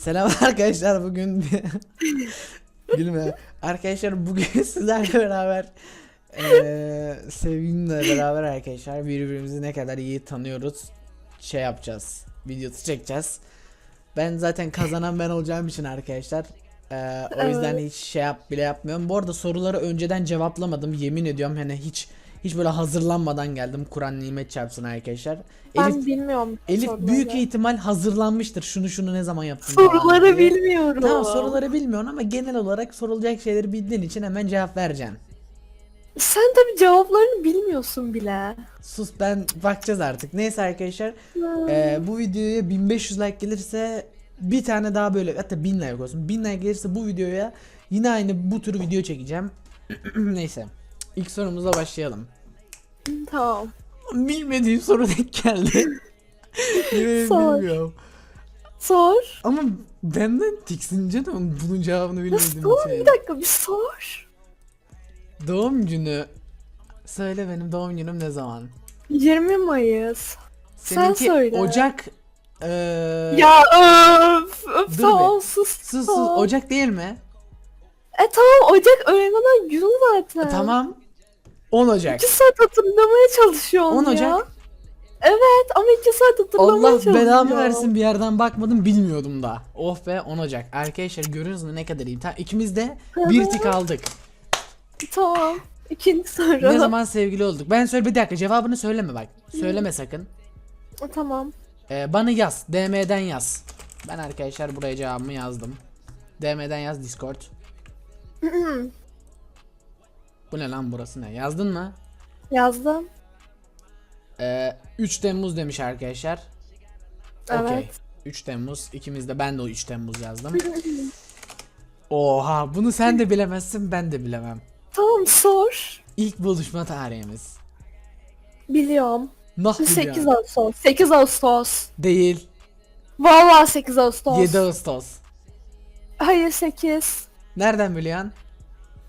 Selam arkadaşlar bugün gülme. Arkadaşlar bugün sizlerle beraber eee sevgilimle beraber arkadaşlar birbirimizi ne kadar iyi tanıyoruz şey yapacağız videosu çekeceğiz. Ben zaten kazanan ben olacağım için arkadaşlar eee, o yüzden hiç şey yap bile yapmıyorum. Bu arada soruları önceden cevaplamadım yemin ediyorum. Hani hiç hiç böyle hazırlanmadan geldim Kur'an nimet çarpsın arkadaşlar Ben Elif bilmiyorum. Elif soruları. büyük ihtimal hazırlanmıştır şunu şunu ne zaman yaptın Soruları bilmiyorum. Tamam soruları bilmiyorsun ama genel olarak sorulacak şeyleri bildiğin için hemen cevap vereceksin. Sen tabii cevaplarını bilmiyorsun bile. Sus ben bakacağız artık. Neyse arkadaşlar eee, bu videoya 1500 like gelirse bir tane daha böyle hatta 1000 like olsun. 1000 like gelirse bu videoya yine aynı bu tür video çekeceğim. Neyse. İlk sorumuza başlayalım. Tamam. Bilmediğim soru denk geldi. Yine Sor. bilmiyorum. Sor. Ama benden tiksince de bunun cevabını bilmediğim Sor için. bir dakika bir sor. Doğum günü. Söyle benim doğum günüm ne zaman? 20 Mayıs. Seninki Sen söyle. Ocak. Eee Ya öf öf Dur tamam be. sus. sus sus. Ocak değil mi? E tamam Ocak öğlenden gün zaten. E, tamam. 10 Ocak. 2 saat hatırlamaya çalışıyorum 10 ya. Ocak. Evet ama 2 saat hatırlamaya Allah çalışıyorum. belamı versin bir yerden bakmadım bilmiyordum da. Oh be 10 Ocak. Arkadaşlar görüyorsunuz mu ne kadar iyi. Tamam, ikimiz de bir tik aldık. Tamam. İkinci soru. Ne zaman sevgili olduk? Ben söyle bir dakika cevabını söyleme bak. Söyleme sakın. Tamam. Ee, bana yaz. DM'den yaz. Ben arkadaşlar buraya cevabımı yazdım. DM'den yaz Discord. Bu ne lan burası ne? Yazdın mı? Yazdım. Ee, 3 Temmuz demiş arkadaşlar. Evet. Okey. 3 Temmuz. İkimiz de ben de o 3 Temmuz yazdım. Oha bunu sen de bilemezsin ben de bilemem. Tamam sor. İlk buluşma tarihimiz. Biliyorum. Nah 8 biliyorum. Ağustos. 8 Ağustos. Değil. Vallahi 8 Ağustos. 7 Ağustos. Hayır 8. Nereden biliyorsun?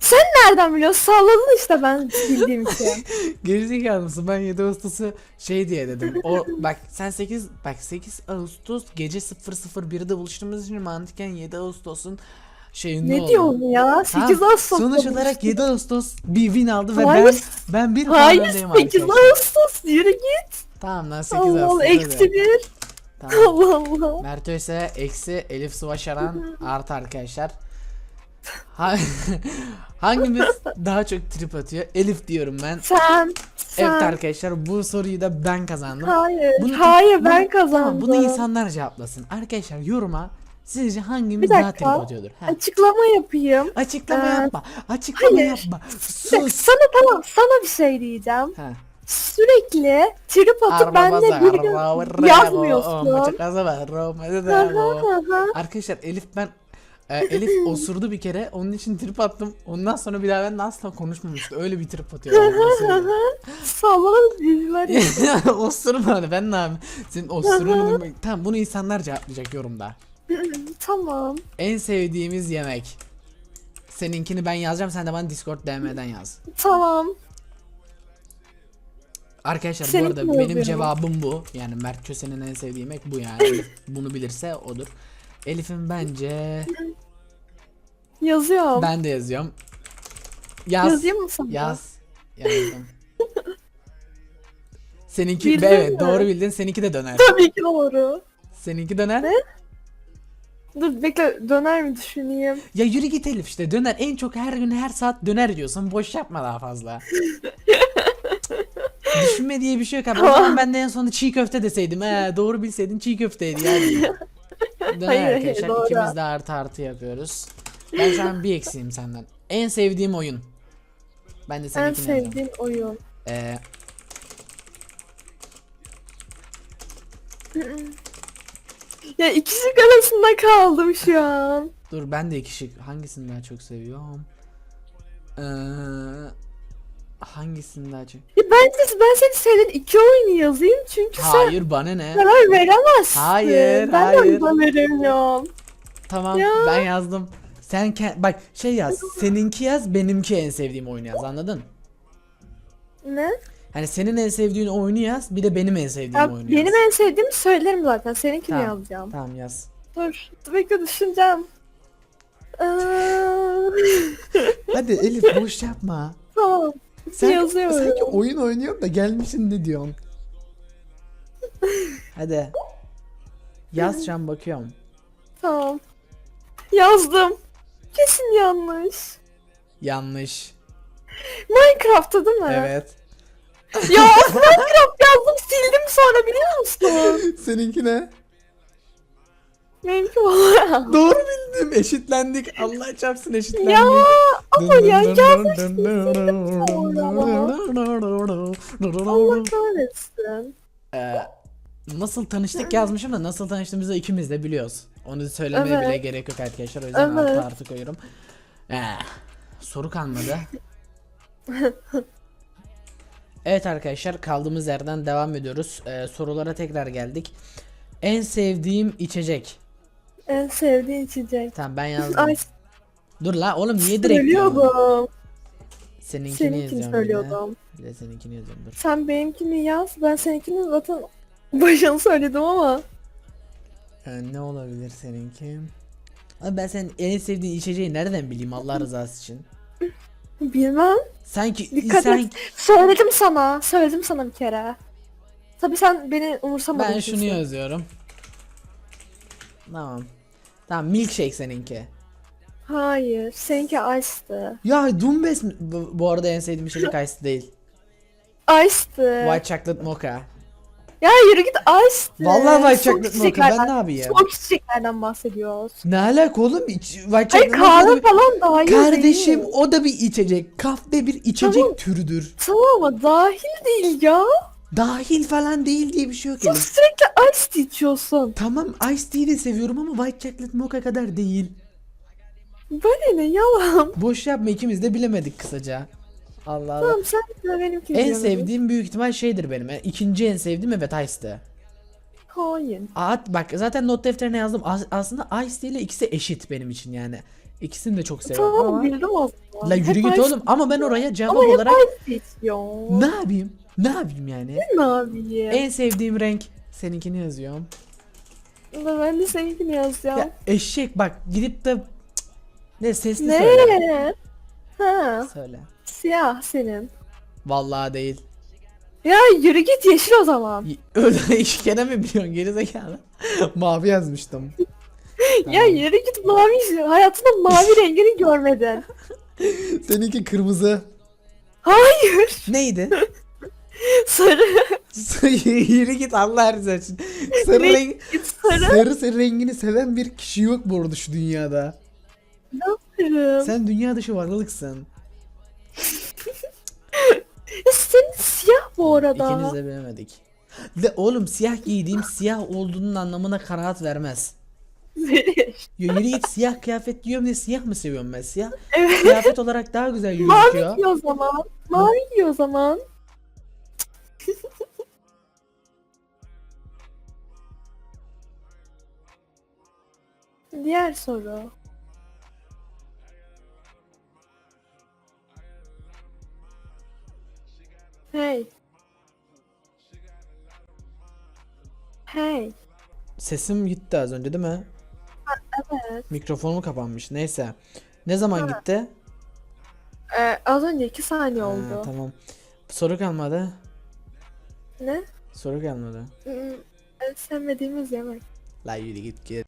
Sen nereden biliyorsun? Salladın işte ben bildiğim için. Gerizekalı mısın? Ben 7 Ağustos'u şey diye dedim. O bak sen 8 bak 8 Ağustos gece 00.01'de buluştuğumuz için mantıken 7 Ağustos'un şeyinde ne oldu. diyorsun ya? 8 Tamam, Ağustos. Sonuç olarak 7 Ağustos bir win aldı ve Hayır. ben ben bir Hayır öndeyim 8 arkadaşlar. Ağustos. Yürü git. Tamam lan 8 Allah Ağustos. Allah eksi 1. Tamam. Allah Allah. Mert ise eksi Elif Suvaşaran artı arkadaşlar. Ha- Hangimiz daha çok trip atıyor? Elif diyorum ben. Sen. Sen. Evet arkadaşlar bu soruyu da ben kazandım. Hayır. Bunu- Hayır bunu- ben kazandım. bunu insanlar cevaplasın. Arkadaşlar yoruma sizce hangimiz daha trip atıyordur? Ha. Açıklama yapayım. Açıklama Ee, yapma. Açıklama hayır. yapma. Sus. sana tamam sana bir şey diyeceğim. Ha. Sürekli trip atıp benle bir yazmıyorsun. Arkadaşlar Elif ben e, Elif osurdu bir kere onun için trip attım. Ondan sonra bir daha ben asla konuşmamıştı. Öyle bir trip atıyor. Sallanın diziler. Osurma ben ne yapayım? Senin osurunu Tamam bunu insanlar cevaplayacak yorumda. tamam. En sevdiğimiz yemek. Seninkini ben yazacağım sen de bana Discord DM'den yaz. Tamam. Arkadaşlar bu Seninki arada benim cevabım bu. Yani Mert Köse'nin en sevdiği yemek bu yani. Bunu bilirse odur. Elif'in bence Yazıyorum. ben de yazıyorum. Yaz. Yazayım mı sana? Yaz. Yazdım. Seninki Bildin evet mi? doğru bildin. Seninki de döner. Tabii ki doğru. Seninki döner. Dur bekle döner mi düşüneyim? Ya yürü git Elif işte döner. En çok her gün her saat döner diyorsun. Boş yapma daha fazla. Düşünme diye bir şey yok abi. O zaman ben de en sonunda çiğ köfte deseydim. He, doğru bilseydin çiğ köfteydi yani. Döner Hayır, hayır, arkadaşlar. doğru. İkimiz de artı artı yapıyoruz. Ben şu an bir eksiğim senden. En sevdiğim oyun. Ben de En seninkini sevdiğim oyun. Ee, Ya ikisi arasında kaldım şu an. dur ben de iki şık. Hangisini daha çok seviyorum? Ee, hangisini daha çok? Ya bence ben senin sevdiğin iki oyunu yazayım çünkü sen Hayır bana ne? karar veremezsin. Hayır, ben hayır. de veremiyorum. Tamam Ya. ben yazdım. Sen ke- bak şey yaz. Seninki yaz, benimki en sevdiğim oyunu yaz. Anladın? Ne? Hani senin en sevdiğin oyunu yaz, bir de benim en sevdiğim Ya oyunu benim yaz. en sevdiğimi söylerim zaten. Seninkini Tamam. yazacağım. Tamam yaz. Dur. Bekle düşüneceğim. Ee, Hadi Elif boş yapma. Sen Yazıyorum. sanki oyun oynuyorsun da gelmişsin ne diyorsun? Hadi. Yaz şu an bakıyorum. Tamam. Yazdım. Kesin yanlış. Yanlış. Minecraft'ta değil mi? Evet. Ya Minecraft yazdım sildim sonra biliyor musun? Seninki ne? Benimki valla. Doğru bildim. Eşitlendik. Allah çarpsın eşitlendik. Ya ama ya Allah kahretsin. Ee, nasıl tanıştık yazmışım da nasıl tanıştığımızı ikimiz de biliyoruz. Onu söylemeye Evet. bile gerek yok arkadaşlar. O yüzden Evet. artı artı koyuyorum. Ee, soru kalmadı. evet arkadaşlar kaldığımız yerden devam ediyoruz. Ee, sorulara tekrar geldik. En sevdiğim içecek. En sevdiğin içecek. Tamam ben yazdım. Ay Dur la oğlum niye direkt söylüyordum. Seninkini Seninkini söylüyordum. Bir de seninkini yazıyorum dur. Sen benimkini yaz. Ben seninkini zaten başını söyledim ama. Ee, ne olabilir seninki? Abi ben senin en sevdiğin içeceği nereden bileyim Allah rızası için? Bilmem. Sanki Dikkat sen et. Söyledim sana. Söyledim sana bir kere. Tabii sen beni umursamadın. ben şunu yazıyorum. Tamam. Tamam milkshake seninki. Hayır. Seninki Ice'dı. Ya Dumbes mi? Bu, bu arada en sevdiğim içecek ice değil. Ice'dı. White chocolate mocha. Ya yürü git Ice'dı. Vallahi white Soğuk chocolate mocha ben çiçeklerden- ne yapayım? Soğuk çiçeklerden bahsediyoruz. Ne alaka oğlum? İç, white Hayır chocolate mocha da kahve bir- falan dahil Kardeşim değil. o da bir içecek. Kahve bir içecek Tamam. türüdür. Tamam ama dahil değil ya. Dahil falan değil diye bir şey yok Sen Elif. sürekli Ice içiyorsun. Tamam Ice Tea'yi de seviyorum ama White Chocolate Mocha kadar değil. Böyle ne yalan. Boş yapma ikimiz de bilemedik kısaca. Allah Allah. Tamam sen de benimkini En sevdiğim büyük ihtimal şeydir benim. Yani ikinci en sevdiğim evet Ice'dı. Hayır. At bak zaten not defterine yazdım. As- aslında Ice ile ikisi eşit benim için yani. İkisini de çok seviyorum Tamam ama. bildim zaman. La yürü Hep git oğlum ama ben oraya cevap Ama hep olarak Ice içiyor. ne yapayım? Ne yapayım yani? Ne yapayım? En sevdiğim renk seninkini yazıyorum. Da Ben de seninkini yazacağım. Ya eşek bak gidip de Cık, ne sesli söyle. ne? Ha, Söyle. siyah senin. Vallahi değil. Ya yürü git yeşil o zaman. Y- Öyle iki kere mi biliyorsun gerizekalı? Mavi yazmıştım. Ya yürü git mavi. Hayatında mavi rengini görmedin. Seninki kırmızı. Hayır. Neydi? Sarı. Yürü git Allah rızası için. Sarı, Renk- renk, sarı. sarı, sarı rengini seven bir kişi yok bu arada şu dünyada. Sarı. Sen dünya dışı varlıksın. Ya senin siyah bu arada. İkiniz de bilemedik. De oğlum siyah giydiğim siyah olduğunun anlamına kanaat vermez. Ya yürü git siyah kıyafet giyiyorum diye siyah mı seviyorum ben siyah? evet. Kıyafet olarak daha güzel Mavi gözüküyor. giy o zaman. Mavi giy o zaman. Diğer soru. Hey. Hey. Sesim gitti az önce değil mi? Evet. Mikrofonum kapanmış. Neyse. Ne zaman gitti? Ee, az önce iki saniye Ha, oldu. tamam. Soru kalmadı. Ne? Soru kalmadı. Hmm, en sevmediğimiz yemek. La yürü git git.